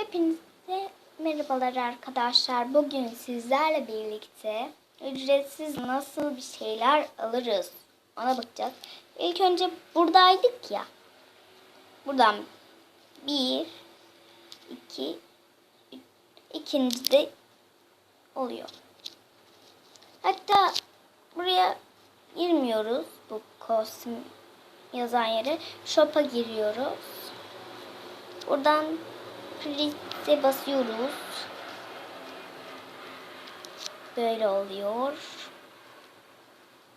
Hepinize merhabalar arkadaşlar. Bugün sizlerle birlikte ücretsiz nasıl bir şeyler alırız ona bakacağız. İlk önce buradaydık ya. Buradan bir, iki, üç, ikinci de oluyor. Hatta buraya girmiyoruz. Bu kostüm yazan yere. Shop'a giriyoruz. Buradan Print'e basıyoruz. Böyle oluyor.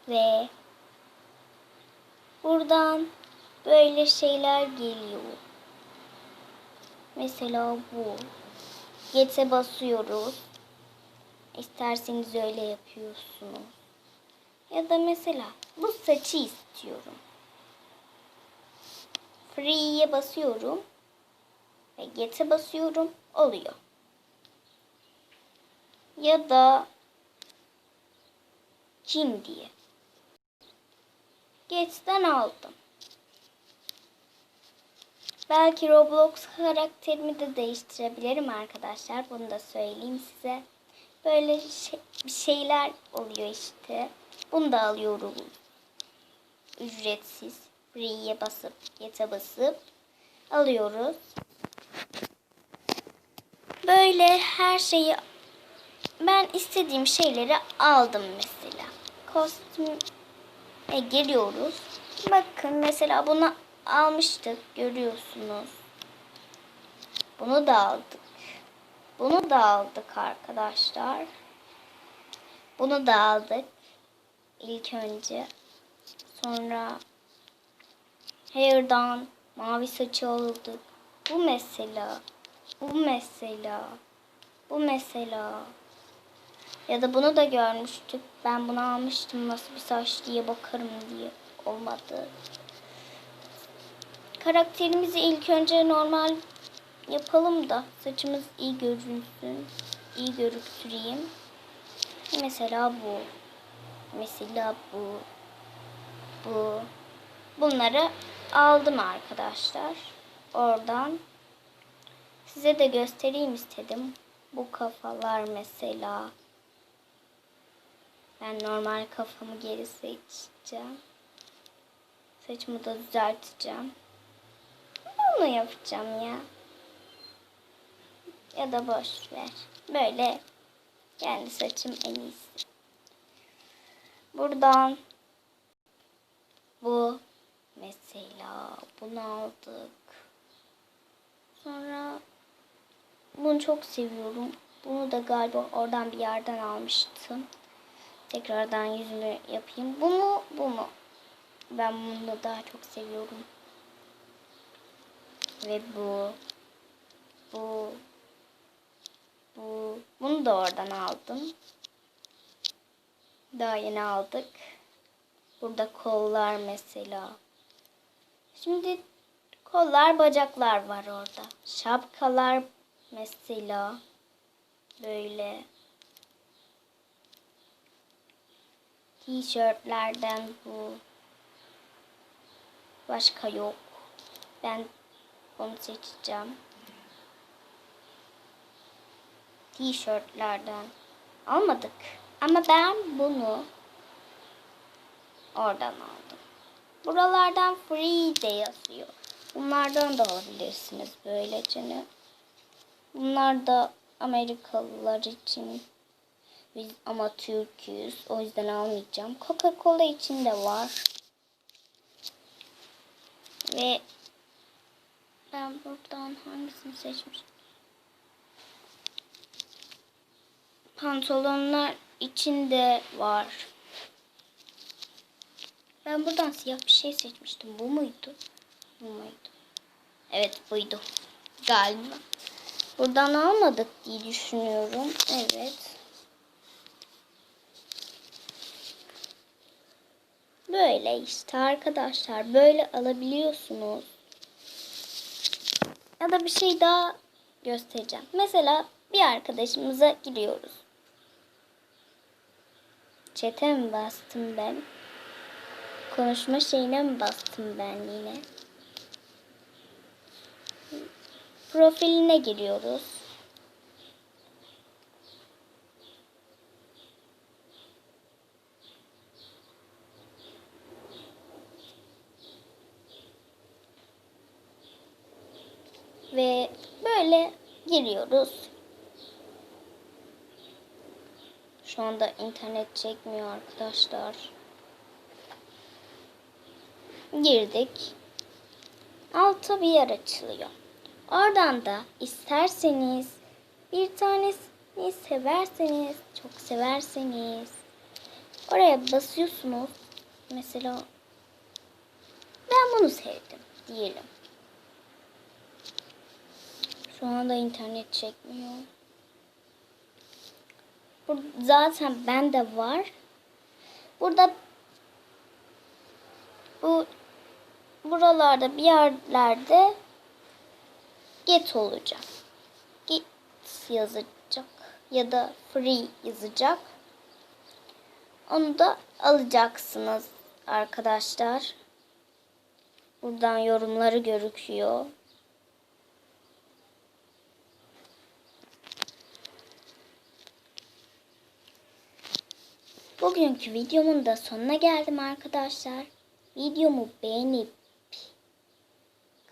Ve buradan böyle şeyler geliyor. Mesela bu. Get'e basıyoruz. İsterseniz öyle yapıyorsunuz. Ya da mesela bu saçı istiyorum. Free'ye basıyorum ve get'e basıyorum oluyor. Ya da kim diye. Get'ten aldım. Belki Roblox karakterimi de değiştirebilirim arkadaşlar. Bunu da söyleyeyim size. Böyle şey, bir şeyler oluyor işte. Bunu da alıyorum. Ücretsiz. Free'ye basıp, get'e basıp alıyoruz. Böyle her şeyi ben istediğim şeyleri aldım mesela. Kostüme giriyoruz. Bakın mesela bunu almıştık görüyorsunuz. Bunu da aldık. Bunu da aldık arkadaşlar. Bunu da aldık. İlk önce. Sonra hair'dan mavi saçı aldık. Bu mesela. Bu mesela. Bu mesela. Ya da bunu da görmüştük. Ben bunu almıştım nasıl bir saç diye bakarım diye. Olmadı. Karakterimizi ilk önce normal yapalım da saçımız iyi görünsün. iyi görüktüreyim. Mesela bu. Mesela bu. Bu. Bunları aldım arkadaşlar. Oradan size de göstereyim istedim. Bu kafalar mesela. Ben normal kafamı geri seçeceğim. Saçımı da düzelteceğim. Bunu yapacağım ya. Ya da boş ver. Böyle kendi saçım en iyisi. Buradan bu mesela bunu aldık. Sonra bunu çok seviyorum. Bunu da galiba oradan bir yerden almıştım. Tekrardan yüzümü yapayım. Bu mu? Bu mu? Ben bunu da daha çok seviyorum. Ve bu. Bu. Bu. Bunu da oradan aldım. Daha yeni aldık. Burada kollar mesela. Şimdi kollar, bacaklar var orada. Şapkalar mesela böyle tişörtlerden bu başka yok. Ben onu seçeceğim. Tişörtlerden almadık. Ama ben bunu oradan aldım. Buralardan free de yazıyor. Bunlardan da alabilirsiniz böylece. Bunlar da Amerikalılar için. Biz ama Türk'üz. O yüzden almayacağım. Coca-Cola için de var. Ve ben buradan hangisini seçmişim? Pantolonlar için de var. Ben buradan siyah bir şey seçmiştim. Bu muydu? Bu muydu? Evet buydu. Galiba. Buradan almadık diye düşünüyorum. Evet. Böyle işte arkadaşlar. Böyle alabiliyorsunuz. Ya da bir şey daha göstereceğim. Mesela bir arkadaşımıza giriyoruz. Çete mi bastım ben? Konuşma şeyine mi bastım ben yine? Profiline giriyoruz. Ve böyle giriyoruz. Şu anda internet çekmiyor arkadaşlar. Girdik. Altta bir yer açılıyor. Oradan da isterseniz bir tanesini severseniz, çok severseniz oraya basıyorsunuz. Mesela ben bunu sevdim diyelim. Şu anda internet çekmiyor. Bu zaten bende var. Burada bu buralarda bir yerlerde get olacak. Get yazacak ya da free yazacak. Onu da alacaksınız arkadaşlar. Buradan yorumları gözüküyor. Bugünkü videomun da sonuna geldim arkadaşlar. Videomu beğenip